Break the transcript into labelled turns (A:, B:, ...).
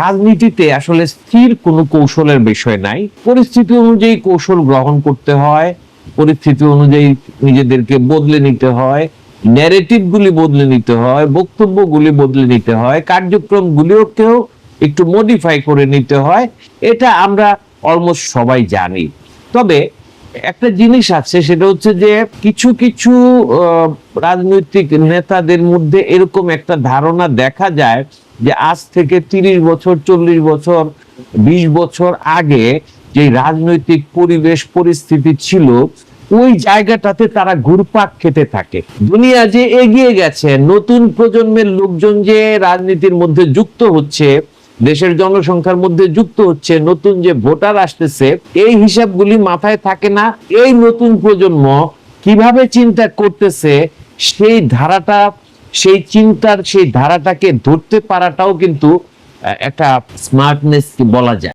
A: রাজনীতিতে আসলে স্থির কোনো কৌশলের বিষয় নাই। পরিস্থিতি অনুযায়ী কৌশল গ্রহণ করতে হয়, পরিস্থিতি অনুযায়ী নিজেদেরকে বদলে নিতে হয় ন্যারেটিভ গুলি বদলে নিতে হয়, বক্তব্যগুলি বদলে নিতে হয় কার্যক্রম গুলিওকেও একটু মডিফাই করে নিতে হয়, এটা আমরা অলমোস্ট সবাই জানি। তবে একটা জিনিস আছে, সেটা হচ্ছে যে কিছু কিছু রাজনৈতিক নেতাদের মধ্যে এরকম একটা ধারণা দেখা যায় যে আজ থেকে তিরিশ বছর, চল্লিশ বছর, বিশ বছর আগে যে রাজনৈতিক পরিবেশ, পরিস্থিতি ছিল, ওই জায়গাটাতে তারা ঘুরপাক খেতে থাকে। দুনিয়া যে এগিয়ে গেছে, নতুন প্রজন্মের লোকজন যে রাজনীতির মধ্যে যুক্ত হচ্ছে দেশের জনসংখ্যার মধ্যে যুক্ত হচ্ছে নতুন যে ভোটার আসতেছে, এই হিসাবগুলি মাথায় থাকে না। এই নতুন প্রজন্ম কীভাবে চিন্তা করতেছে, সেই ধারাটা, সেই চিন্তার, সেই ধারাটাকে ধরতে পারাটাও কিন্তু একটা স্মার্টনেস বলা যায়।